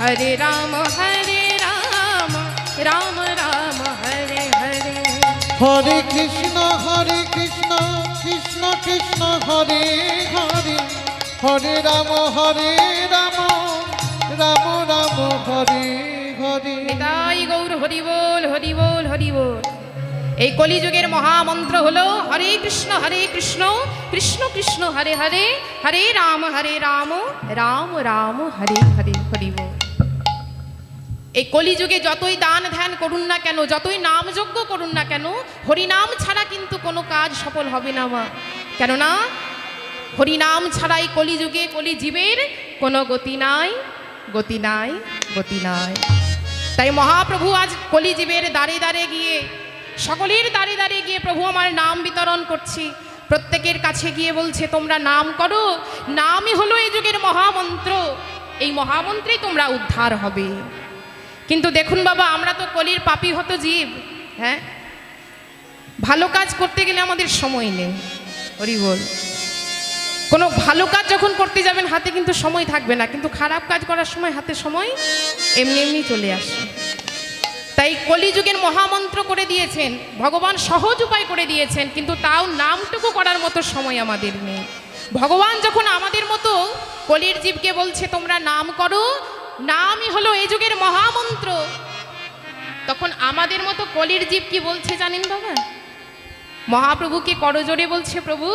হরে রাম হরে রাম রাম রাম হরে হরে হরে কৃষ্ণ হরে কৃষ্ণ কৃষ্ণ কৃষ্ণ হরে হরে হরে রাম হরে রাম রাম রাম হরে হরে নিতাই গৌর হরি বল হরি বল হরি বল এই কলিযুগের মহামন্ত্র হলো হরে কৃষ্ণ হরে কৃষ্ণ কৃষ্ণ কৃষ্ণ হরে হরে। হরে রাম হরে রাম রাম রাম হরে হরে হরি বল। এই কলিযুগে যতই দান ধ্যান করুন না কেন, যতই নামযজ্ঞ করুন না কেন, হরিনাম ছাড়া কিন্তু কোনো কাজ সফল হবে না মা। কেননা, হরিনাম ছাড়াই কলিযুগে কলিজীবের কোনো গতি নাই গতি নাই গতি নাই। তাই মহাপ্রভু আজ কলিজীবের দাঁড়ে দাঁড়ে গিয়ে, সকলের দাঁড়ে দাঁড়িয়ে গিয়ে প্রভু আমার নাম বিতরণ করছি। প্রত্যেকের কাছে গিয়ে বলছে, তোমরা নাম করো, নামই হলো এই যুগের মহামন্ত্র। এই মহামন্ত্রেই তোমরা উদ্ধার হবে। কিন্তু দেখুন বাবা, আমরা তো কলির পাপি হত জীব হ্যাঁ? ভালো কাজ করতে গেলে আমাদের সময় নেই, হরি বল। কোনো ভালো কাজ যখন করতে যাবেন, হাতে কিন্তু সময় থাকবে না, কিন্তু খারাপ কাজ করার সময় হাতে সময় এমনি এমনি চলে আসে। তাই কলিযুগের মহামন্ত্র করে দিয়েছেন, ভগবান সহজ উপায় করে দিয়েছেন, কিন্তু তাও নামটুকু করার মতো সময় আমাদের নেই। ভগবান যখন আমাদের মতো কলির জীবকে বলছে, তোমরা নাম করো নামই হলো এই যুগের মহামন্ত্র। তখন আমাদের মতো কলির জীব কি বলছে জানেন বাবা? মহাপ্রভুকে করজোরে বলছে প্রভু?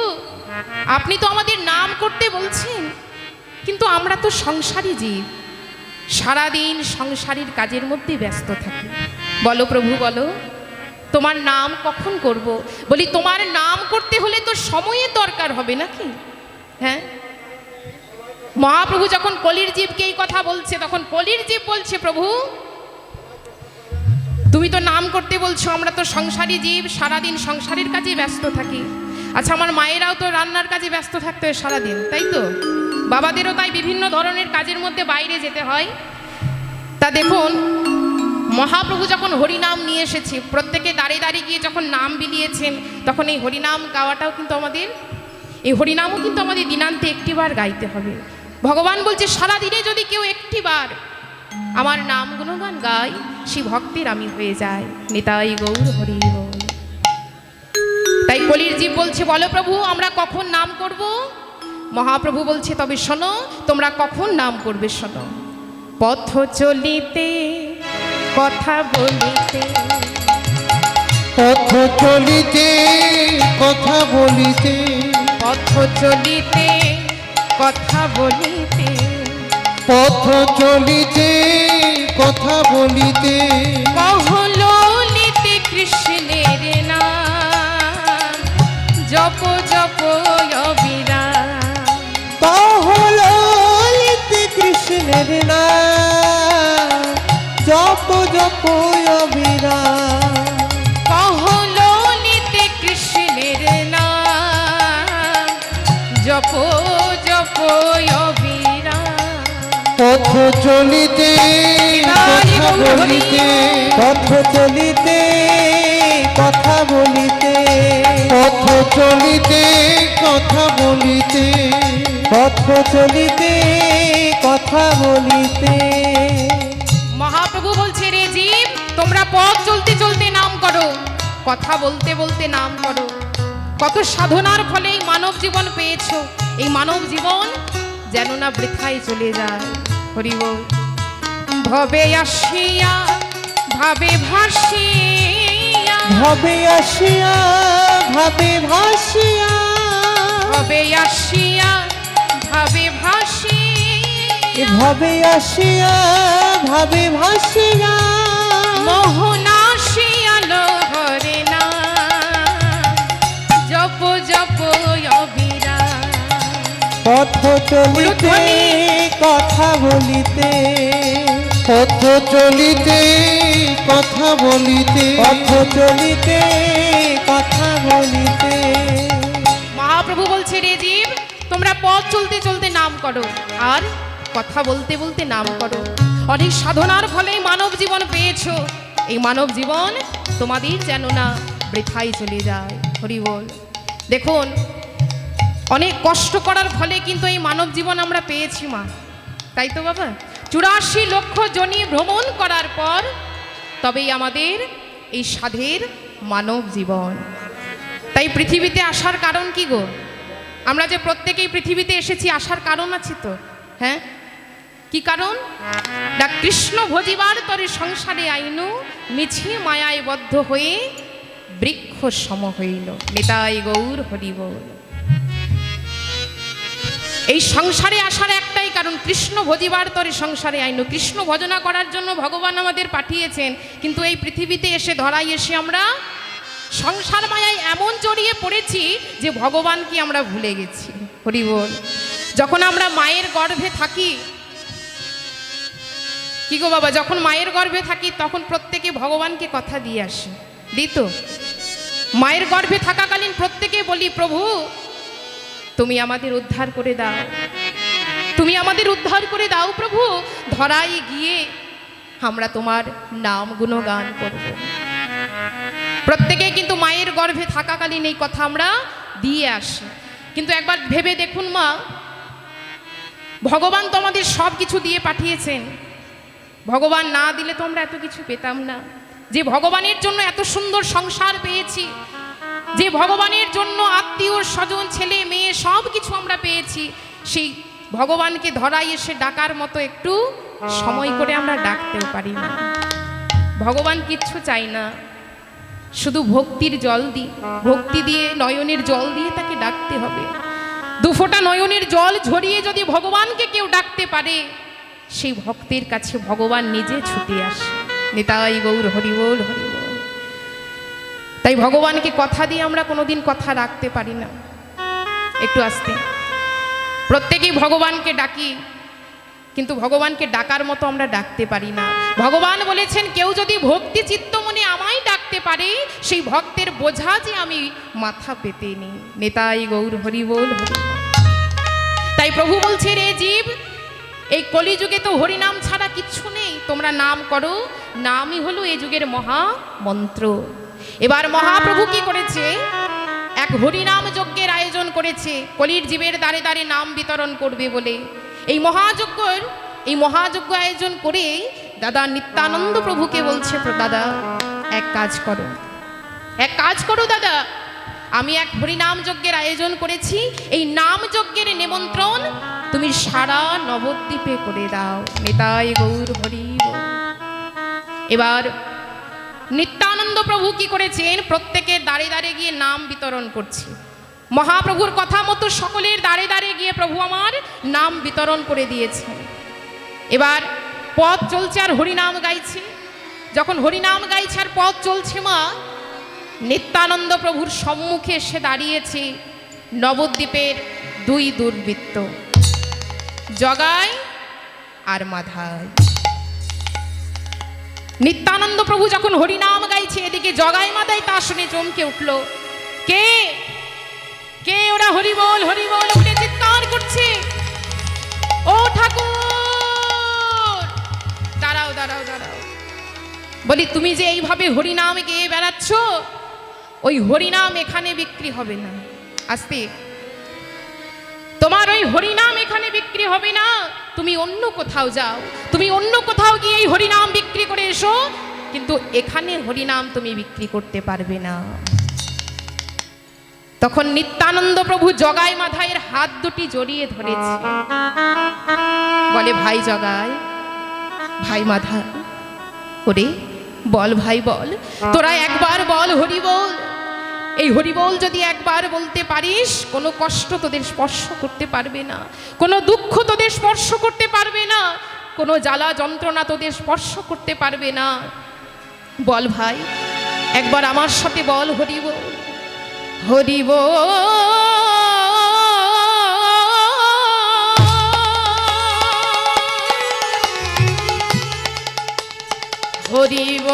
আপনি তো আমাদের নাম করতে বলছেন, কিন্তু আমরা তো সংসারী জীব। সারাদিন সংসারের কাজের মধ্যে ব্যস্ত থাকি। বলো প্রভু, বলো। তোমার নাম কখন করব? বলি, তোমার নাম করতে হলে তো সময়ের দরকার হবে নাকি? হ্যাঁ? মহাপ্রভু যখন কলির জীবকে এই কথা বলছে, তখন কলির জীব বলছে, প্রভু, তুমি তো নাম করতে বলছো, আমরা তো সংসারী জীব, সারাদিন সংসারের কাজে ব্যস্ত থাকি। আচ্ছা আমার মায়েরাও তো রান্নার কাজে ব্যস্ত থাকতে হয় সারাদিন, তাই তো? বাবাদেরও তাই বিভিন্ন ধরনের কাজের মধ্যে বাইরে যেতে হয়। তা দেখুন, মহাপ্রভু যখন হরিনাম নিয়ে এসেছে, প্রত্যেকে দাঁড়িয়ে দাঁড়িয়ে গিয়ে যখন নাম বিলিয়েছেন, তখন এই হরিনাম গাওয়াটাও কিন্তু আমাদের, এই হরিনামও কিন্তু আমাদের দিনান্তে একটিবার গাইতে হবে। ভগবান বলছে সারাদিনে যদি কেউ একটিবার আমার নাম গুণগান গাই সে ভক্তের আমি হয়ে যায় নিতাই গৌর হরি তাই কলির জীব বলছে বলো প্রভু আমরা কখন নাম করব? মহাপ্রভু বলছে তবে শোনো তোমরা কখন নাম করবে শোনো? পথ চলিতে কথা বলিতে। পথ চলিতে কথা বলিতে। পথ চলিতে কথা বলিতে। পথ চলিতে কথা বলিতে। কহলিতে কৃষ্ণের নাম। জপ জপ কহলিতে কৃষ্ণের নাম। জপ জপ অবিরাম। পথ চলিতে কথা বলিতে পথ চলিতে কথা বলিতে। পথ চলিতে কথা বলিতে। পথ চলিতে কথা বলিতে। মহাপ্রভু বলছে রে জীব তোমরা পথ চলতে চলতে নাম করো। কথা বলতে বলতে নাম করো। কত সাধনার ফলে এই মানব জীবন পেয়েছ। এই মানব জীবন যেন না বৃথায় চলে যায়। হরি বল ভবে আসিয়া ভাবে ভাসিয়া। ভবে আসিয়া ভাবে ভাসিয়া। ভবে আসিয়া ভাবে ভাসিয়া। ভবে আসিয়া ভাবে ভাসিয়া। মোহনাশিয়ালো পথ চলিতে কথা বলিতে। পথ চলিতে কথা বলিতে। পথ চলিতে কথা বলিতে। মহাপ্রভু বলছে রে জীব তোমরা পথ চলতে চলতে নাম করো আর কথা বলতে বলতে নাম করো। অনেক সাধনার ফলে মানব জীবন পেয়েছ। এই মানব জীবন তোমাদের যেন না বৃথায় চলে যায়। হরি বল। দেখুন অনেক কষ্ট করার ফলে কিন্তু এই মানব জীবন আমরা পেয়েছি, মা। তাই তো, বাবা? চুরাশি লক্ষ জনি ভ্রমণ করার পর তবেই আমাদের এই সাধের মানব জীবন। তাই পৃথিবীতে আসার কারণ কি গো? আমরা যে প্রত্যেকেই পৃথিবীতে এসেছি, আসার কারণ আছে তো হ্যাঁ? কি কারণ? না কৃষ্ণ ভজিবার তরে সংসারে আইনু, মিছি মায়ায় বদ্ধ হয়ে বৃক্ষ সম হইল। নেতাই গৌর হরি এই সংসারে আসার একটাই কারণ, কৃষ্ণ ভজিবার তরে সংসারে আইন। কৃষ্ণ ভজনা করার জন্য ভগবান আমাদের পাঠিয়েছেন, কিন্তু এই পৃথিবীতে এসে ধরাই এসে আমরা সংসার মায়ায় এমন জড়িয়ে পড়েছি যে ভগবানকে আমরা ভুলে গেছি। হরিবল যখন আমরা মায়ের গর্ভে থাকি, কি গো বাবা, যখন মায়ের গর্ভে থাকি, তখন প্রত্যেকে ভগবানকে কথা দিয়ে আসে। দিত? মায়ের গর্ভে থাকাকালীন প্রত্যেকে বলি, প্রভু তুমি আমাদের উদ্ধার করে দাও। তুমি আমাদের উদ্ধার করে দাও, প্রভু। ধরাই গিয়ে আমরা তোমার নাম গুণগান করব। প্রত্যেকে কিন্তু মায়ের গর্ভে থাকাকালীন এই কথা আমরা দিয়ে আসি। কিন্তু একবার ভেবে দেখুন মা, ভগবান তো আমাদের সব কিছু দিয়ে পাঠিয়েছেন। ভগবান না দিলে তো আমরা এত কিছু পেতাম না। যে ভগবানের জন্য এত সুন্দর সংসার পেয়েছি যে ভগবানের জন্য আত্মীয়, স্বজন, ছেলে, মেয়ে সব কিছু আমরা পেয়েছি, সেই ভগবানকে ধরাই এসে ডাকার মতো একটু সময় করে আমরা ডাকতেও পারি না। ভগবান কিচ্ছু চাই না, শুধু ভক্তির জল দিই। ভক্তি দিয়ে নয়নের জল দিয়ে তাকে ডাকতে হবে। দুফোঁটা নয়নের জল ঝরিয়ে যদি ভগবানকে কেউ ডাকতে পারে, সেই ভক্তের কাছে ভগবান নিজে ছুটে আসে। নেতাই গৌর হরিবোল হরিবোল তাই ভগবানকে কথা দিয়ে আমরা কোনোদিন কথা রাখতে পারি না। একটু আসতে। প্রত্যেকেই ভগবানকে ডাকি, কিন্তু ভগবানকে ডাকার মতো আমরা ডাকতে পারি না। ভগবান বলেছেন, কেউ যদি ভক্তি চিত্ত মনে আমায় ডাকতে পারে, সেই ভক্তের বোঝা যে আমি মাথা পেতে নি নেতাই গৌর হরি তাই প্রভু বলছে রে জীব, এই কলিযুগে তো হরিনাম ছাড়া কিচ্ছু নেই। তোমরা নাম করো, নামই হলো এই যুগের মহা মন্ত্র এবার মহাপ্রভু কি করেছে? এক হরিনাম যজ্ঞের আয়োজন করেছে। কলির জীবের দ্বারে দ্বারে নাম বিতরণ করবে বলে। এই মহাযজ্ঞর, এই মহাযজ্ঞ আয়োজন করে দাদা নিত্যানন্দ প্রভুকে বলছে দাদা, এক কাজ করো। এক কাজ করো দাদা। আমি এক হরিনাম যজ্ঞের আয়োজন করেছি। এই নাম যজ্ঞের নিমন্ত্রণ তুমি সারা নবদ্বীপে করে দাও। নেতাই গৌর হরি এবার নিত্যানন্দ প্রভু কি করেছেন? প্রত্যেকের দাঁড়ে দাঁড়ে গিয়ে নাম বিতরণ করছে। মহাপ্রভুর কথা মতো সকলের দাঁড়ে দাঁড়ে গিয়ে প্রভু আমার নাম বিতরণ করে দিয়েছেন এবার পথ চলছে আর হরিনাম গাইছে। যখন হরিনাম গাইছে আর পথ চলছে মা, নিত্যানন্দ প্রভুর সম্মুখে এসে দাঁড়িয়েছে নবদ্বীপের দুই দুর্বৃত্ত জগায় আর মাধায় নিত্যানন্দ প্রভু যখন হরিনাম গাইছে, এদিকে জগাই মাদায় তা শুনে চমকে উঠল। কে? কে ওরা হরিবল হরিবল, উঠে চিৎকার করছে? ও ঠাকুর! দাঁড়াও দাঁড়াও দাঁড়াও। বলি, তুমি যে এইভাবে হরিনাম গেয়ে বেড়াচ্ছ, ওই হরিনাম এখানে বিক্রি হবে না। আস্তে। তোমার ওই হরিনাম এখানে বিক্রি হবে না। তুমি অন্য কোথাও যাও। তুমি অন্য কোথাও গিয়ে এই হরিনাম বিক্রি করে এসো। কিন্তু এখানে হরিনাম তুমি বিক্রি করতে পারবে না। তখন নিত্যানন্দ প্রভু জগাই মাথায়ের হাত দুটি জড়িয়ে ধরেছে। বলে, ভাই জগাই, ভাই মাধা করে বল ভাই বল, তোরা একবার বল হরি বল। এই হরিবল যদি একবার বলতে পারিস, কোনো কষ্ট তোদের স্পর্শ করতে পারবে না। কোনো দুঃখ তোদের স্পর্শ করতে পারবে না। কোনো জ্বালা যন্ত্রণা তোদের স্পর্শ করতে পারবে না। বল ভাই, একবার আমার সাথে বল হরিব হরিব হরিব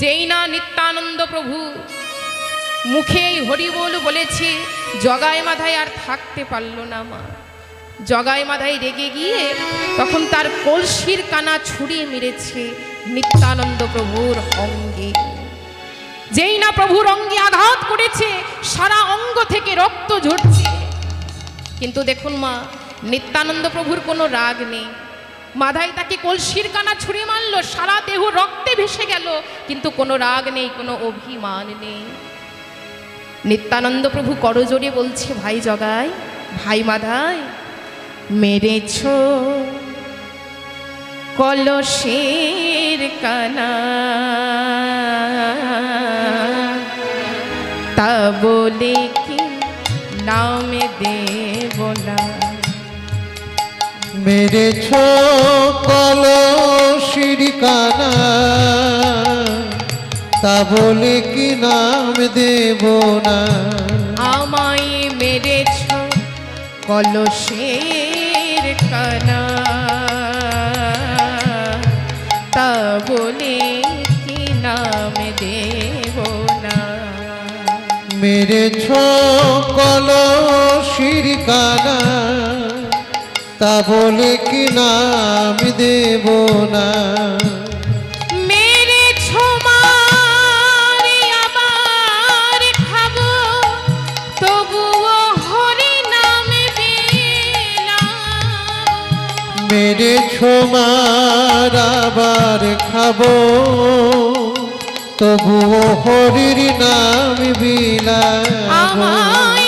যেই না নিত্যানন্দ প্রভু মুখে এই হরি বল বলেছে, জগায় মাথায় আর থাকতে পারল না মা। জগায় মাথায় রেগে গিয়ে তখন তার কলসির কানা ছুড়িয়ে মেরেছে নিত্যানন্দ প্রভুর অঙ্গে। যেই না প্রভুর অঙ্গে আঘাত করেছে, সারা অঙ্গ থেকে রক্ত ঝরছে। কিন্তু দেখুন মা, নিত্যানন্দ প্রভুর কোনো রাগ নেই। মাথায় তাকে কলসির কানা ছুঁড়ে মারল, সারা দেহ রক্তে ভেসে গেল, কিন্তু কোনো রাগ নেই, কোনো অভিমান নেই। নিত্যানন্দ প্রভু করজোরে বলছে, ভাই জগায় ভাই মাধায় মেরেছ কলসের কানা। তা বলে কি নামে দেব না? মেরেছ কলসির কানা। তা বলে কি নাম দেব না? আমায় মেরেছ কলসের কানা। তা বলে কি নাম দেব না? মেরেছ কলসির কানা। তা বলে কি নাম দেব না? মারে আবার খাব আবার খাব তবুও হরির নাম বিলাবো আমায়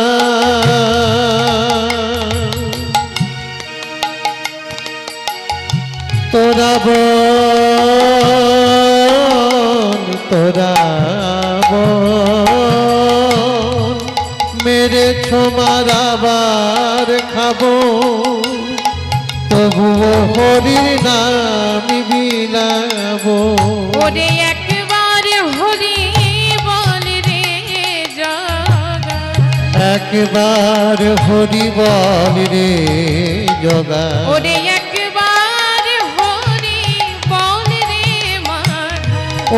একবার হরি বল রে জগা। ওরে একবার হরি বল রে মাধা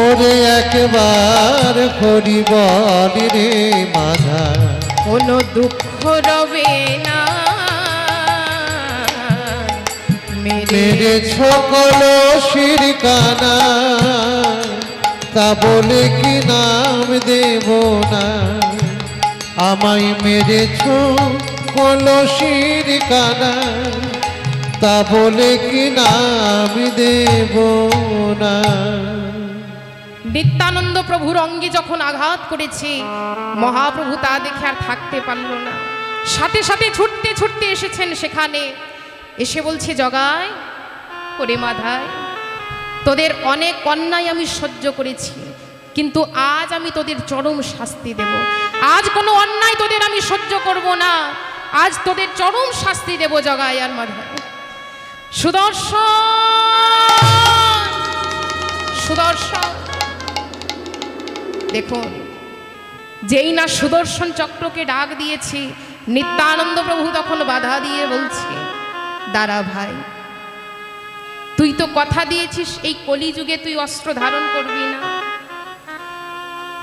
ওরে একবার হরি বল রে মাধা কোনো দুঃখ রবে না। মেরে সকল শির কানা তা বলে কি নাম দেব না? আমায় মেরেছ কলসির কানা, তা বলে কি নাম দেব না? নিত্যানন্দ প্রভুর অঙ্গে যখন আঘাত করেছে, মহাপ্রভু তা দেখে আর থাকতে পারল না। সাথে সাথে ছুটতে ছুটতে এসেছেন সেখানে। এসে বলছে জগায় করে মাধায় তোদের অনেক অন্যায় আমি সহ্য করেছি। কিন্তু আজ আমি তোদের চরম শাস্তি দেব। আজ কোনো অন্যায় তোদের আমি সহ্য করব না। আজ তোদের চরম শাস্তি দেব জগায় আর মাধায় সুদর্শন! সুদর্শন! দেখুন, যেই না সুদর্শন চক্রকে ডাক দিয়েছি, নিত্যানন্দ প্রভু তখন বাধা দিয়ে বলছে, দাঁড়া ভাই, তুই তো কথা দিয়েছিস, এই কলিযুগে তুই অস্ত্র ধারণ করবি না।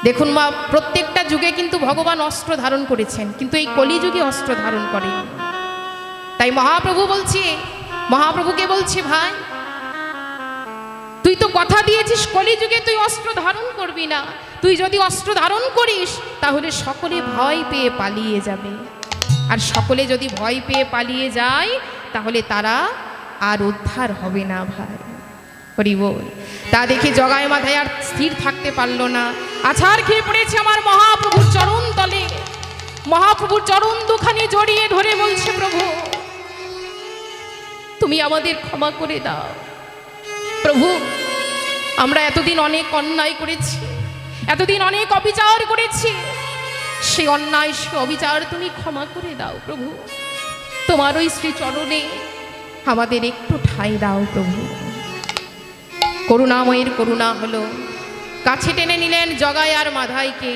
দেখুন মা, প্রত্যেকটা যুগে কিন্তু ভগবান অস্ত্র ধারণ করেছেন, কিন্তু এই কলিযুগে অস্ত্র ধারণ করেন। তাই মহাপ্রভু বলছে, মহাপ্রভুকে বলছে, ভাই, তুই তো কথা দিয়েছিস, কলিযুগে তুই অস্ত্র ধারণ করবি না। তুই যদি অস্ত্র ধারণ করিস, তাহলে সকলে ভয় পেয়ে পালিয়ে যাবে। আর সকলে যদি ভয় পেয়ে পালিয়ে যায়, তাহলে তারা আর উদ্ধার হবে না, ভাই। হরি বল তা দেখে জগায় মাথায় আর স্থির থাকতে পারল না। আছাড় খেয়ে পড়েছে আমার মহাপ্রভুর চরণ তলে। মহাপ্রভুর চরণ দুখানি জড়িয়ে ধরে বলছে, প্রভু, তুমি আমাদের ক্ষমা করে দাও। প্রভু, আমরা এতদিন অনেক অন্যায় করেছি, এতদিন অনেক অবিচার করেছি। সেই অন্যায়, সে অবিচার তুমি ক্ষমা করে দাও, প্রভু। তোমার ওই শ্রীচরণে আমাদের একটু ঠাঁই দাও, প্রভু। করুণাময়ের করুণা হলো। কাছে টেনে নিলেন জগাই আর মাধাইকে।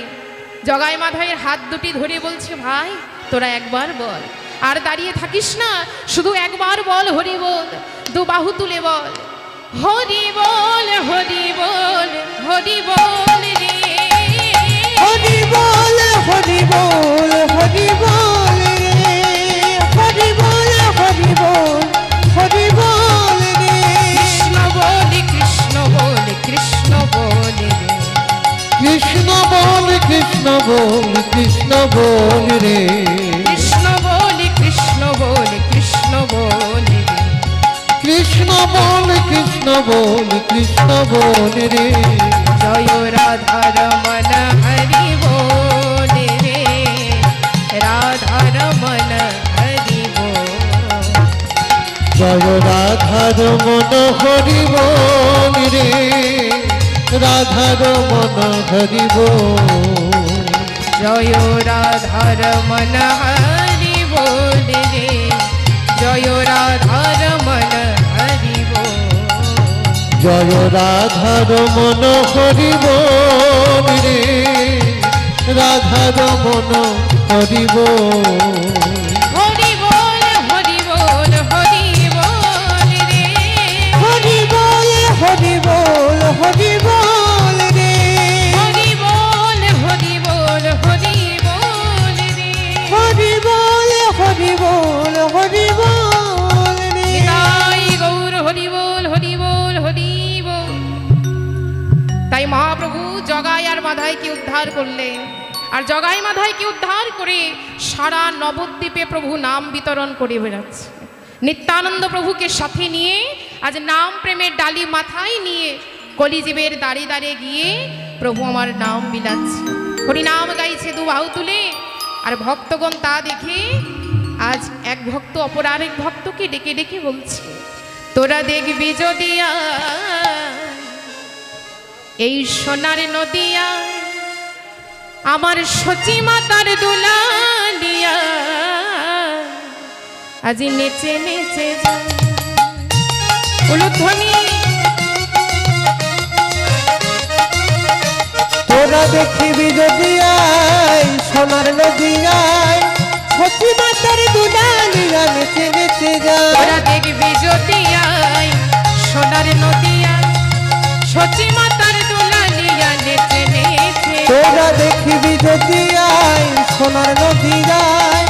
জগাই মাধাইয়ের হাত দুটি ধরে বলছে, ভাই, তোরা একবার বল। আর দাঁড়িয়ে থাকিস না, শুধু একবার বল হরি বল, দু বাহু তুলে বল। হরি বল হরি বল হরি বল রে। হরি বল হরি বল, হরি বল রে জয় রাধা রমন হরি বলে রে। রাধা রমন হরি বল। জয় রাধার মন হরি বল রে। রাধার মন হরি বল। জয় রাধা রমন হরি বলে রে। জয় রাধা রমন জয় রাধার মন হরি বল রে। রাধার মন হরি বল হরি বল হরি তাই মহাপ্রভু জগাই আর মাধাইকে উদ্ধার করলেন আর জগাই মাধাইকে উদ্ধার করে সারা নবদ্বীপে প্রভু নাম বিতরণ করে বেড়াচ্ছে। নিত্যানন্দ প্রভুকে সাথে নিয়ে, আজ নাম প্রেমের ডালি মাথায় নিয়ে কলিজীবের দাঁড়িয়ে দাঁড়িয়ে গিয়ে প্রভু আমার নাম বিলাচ্ছে হরিনাম গাইছে দু বাহু তুলে, আর ভক্তগণ তা দেখে আজ এক ভক্ত অপর আরেক ভক্তকে ডেকে ডেকে বলছে, তোরা দেখবি যদিয়া এই সোনার নদিয়া আমার সচি মাতার দুলালিয়া। আজি নেচে নেচে যা উলুধ্বনি। তোরা দেখিবি যদি আয় সোনার নদিয়ায় সতী মাতার দুলালিয়া নেচে নেচে যায় তোরা দেখবি যদিয়াই সোনার নদিয়া সচি মাতার তোরা দেখবি যদি আয় সোনার নদিয়ায়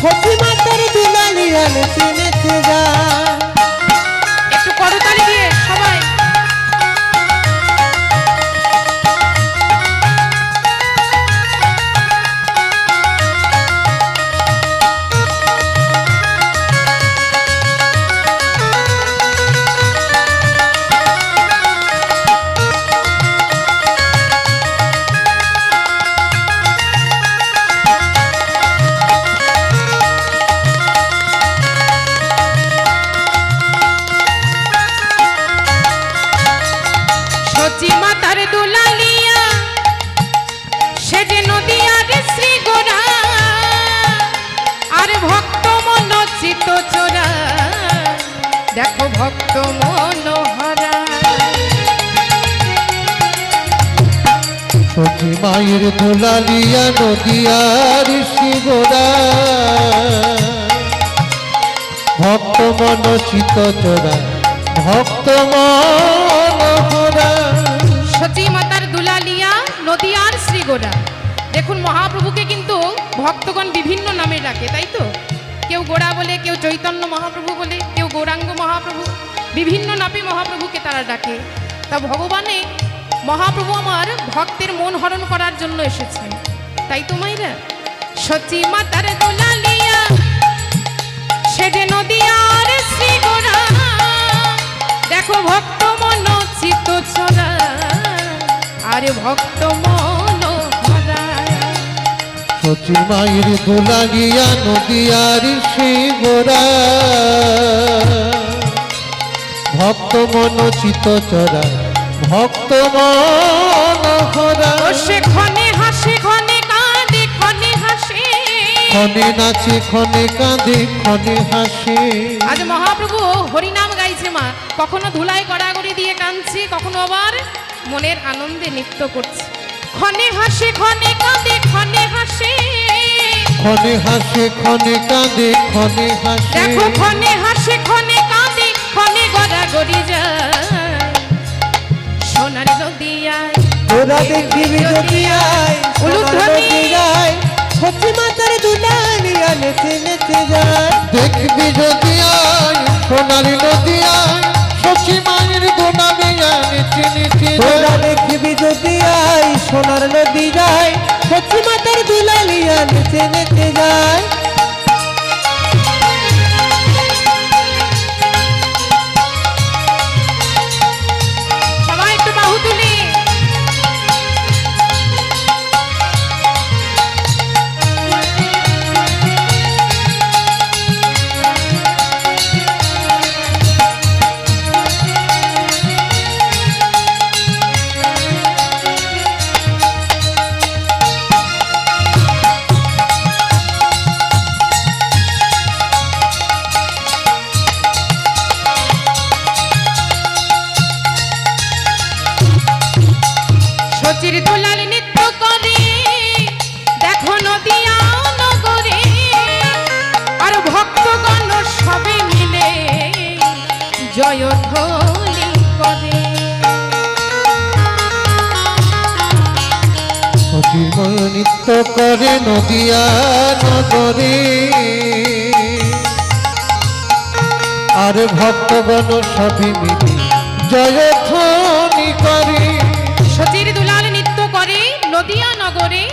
সতী মাতার দুলালিয়া নেচে নেচে যায়। ভক্ত চোরা ভক্ত সচী মাতার দুলালিয়া, নদিয়ার শ্রীগোড়া। দেখুন, মহাপ্রভুকে কিন্তু ভক্তগণ বিভিন্ন নামে ডাকে, তাই তো? কেউ গোড়া বলে, কেউ চৈতন্য মহাপ্রভু বলে, কেউ গৌরাঙ্গ মহাপ্রভু, বিভিন্ন নামে মহাপ্রভুকে তারা ডাকে। তা ভগবানে মহাপ্রভু আমার ভক্তের মন হরণ করার জন্য এসেছেন। তাই তো মাইরা? সচী মাতার দুলালিয়া সে যে নদিয়ার শ্রীগোড়া। দেখো ভক্ত মন ছড়া। আরে ভক্ত মন ভরা সচি মায়ের দুলাগিয়া নদিয়ার শিবরা। ভক্ত মনোচিত চরা ভক্ত মনোহরা। ও সেখানে হাসে হাসে ক্ষণে নাচে ক্ষণে কাঁদে ক্ষণে হাসে। আজ মহাপ্রভু হরিনাম গাইছে মা। কখনো ধুলাই গড়াগড়ি দিয়ে কাঁদছে কখনো আবার মনের আনন্দে নৃত্য করছে। ক্ষণে হাসে ক্ষণে কাঁদে ক্ষণে হাসে। ক্ষণে হাসে ক্ষণে কাঁদে ক্ষণে হাসে। দেখো ক্ষণে হাসে ক্ষণে কাঁদে ক্ষণে গড়াগড়ি যায়। সোনার নদিয়ায় তোরা দেখিবি যদি আয় উলুধ্বনি। যায় সত্যি মাতার দুলালিয়া নেচে নেতে যায় দেখবি যদি আয় সোনালি নদী আয় সচি মায়ের দুলাগিয়া নেচে নেচে তোরা দেখিবি যদি আয় সোনার নদী যায় সত্যি মাতার দুলালিয়া নেচে নেতে যায় নদিয়া নগরে। আর ভক্তগণ সবই মিলি জয়ধ্বনি করে। সতীর দুলাল নৃত্য করে নদিয়া নগরে।